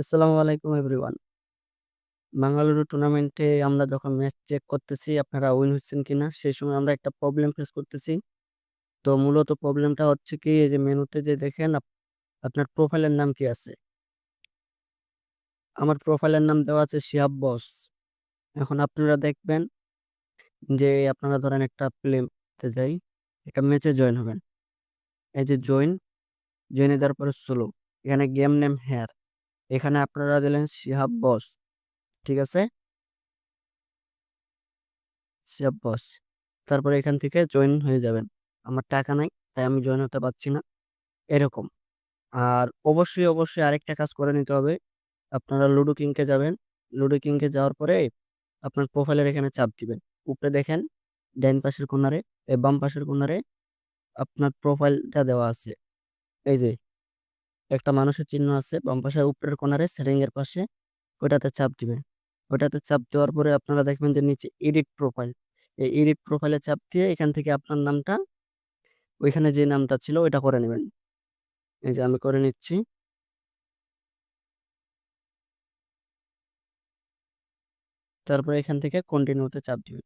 আসসালামু আলাইকুম এভরিওয়ান। বাঙ্গালুরু টুর্নামেন্টে আমরা যখন ম্যাচ চেক করতেছি আপনারা উইন হচ্ছেন কিনা সেই সময় আমরা একটা প্রবলেম ফেস করতেছি। তো মূলত প্রবলেমটা হচ্ছে কি এই যে মেনুতে যে দেখেন আপ আপনার প্রোফাইলের নাম কি আছে? আমার প্রোফাইলের নাম দেওয়া আছে শিহাব বস। এখন আপনারা দেখবেন যে আপনারা ধরেন একটা প্লেতে যাই, একটা ম্যাচে জয়েন হবেন। এই যে জয়েন, জয়েন দেওয়ার পরে সোলো। এখানে গেম নেম হেয়ার। এখানে আপনারা দিলেন শিহাব বস। ঠিক আছে? শিহাব বস। তারপরে এখান থেকে জয়েন হয়ে যাবেন। আমার টাকা নাই তাই আমি জয়েন হতে পারছি না। এরকম। আর অবশ্যই, অবশ্যই আরেকটা কাজ করে নিতে হবে। আপনারা লুডো কিংকে যাবেন। লুডো কিংকে যাওয়ার পরে আপনার প্রোফাইলের এখানে চাপ দিবেন। উপরে দেখেন ডাইন পাশের কর্নারে, এ বাম পাশের কর্নারে আপনার প্রোফাইলটা দেওয়া আছে। এই যে একটা মানুষের চিহ্ন আছে, বাম উপরের কর্নারে সেটিং এর পাশে ওটাতে চাপ দিবেন। ওটাতে চাপ দেওয়ার পরে আপনারা দেখবেন যে নিচে এডিট প্রোফাইল। এই এডিট প্রোফাইলে চাপ দিয়ে এখান থেকে আপনার নামটা, ওইখানে যে নামটা ছিল ওইটা করে নেবেন এই যে আমি করে নিচ্ছি। তারপরে এখান থেকে কন্টিনিউতে চাপ দিবেন।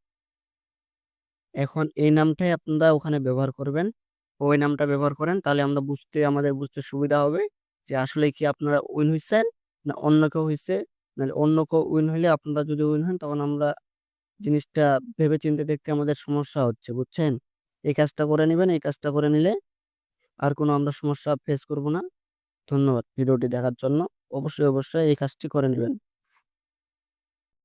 এখন এই নামটাই আপনারা ওখানে ব্যবহার করবেন। ওই নামটা ব্যবহার করেন তাহলে আমরা বুঝতে আমাদের বুঝতে সুবিধা হবে যে আসলে কি আপনারা উইন হয়েছেন না অন্য কেউ হইছে। নাহলে অন্য কেউ উইন হইলে আপনারা যদি উইন হন তখন আমরা জিনিসটা ভেবে চিন্তে দেখতে আমাদের সমস্যা হচ্ছে, বুঝছেন? এই কাজটা করে নিবেন। এই কাজটা করে নিলে আর কোনো আমরা সমস্যা ফেস করব না। ধন্যবাদ ভিডিওটি দেখার জন্য। অবশ্যই, অবশ্যই এই কাজটি করে নিবেন।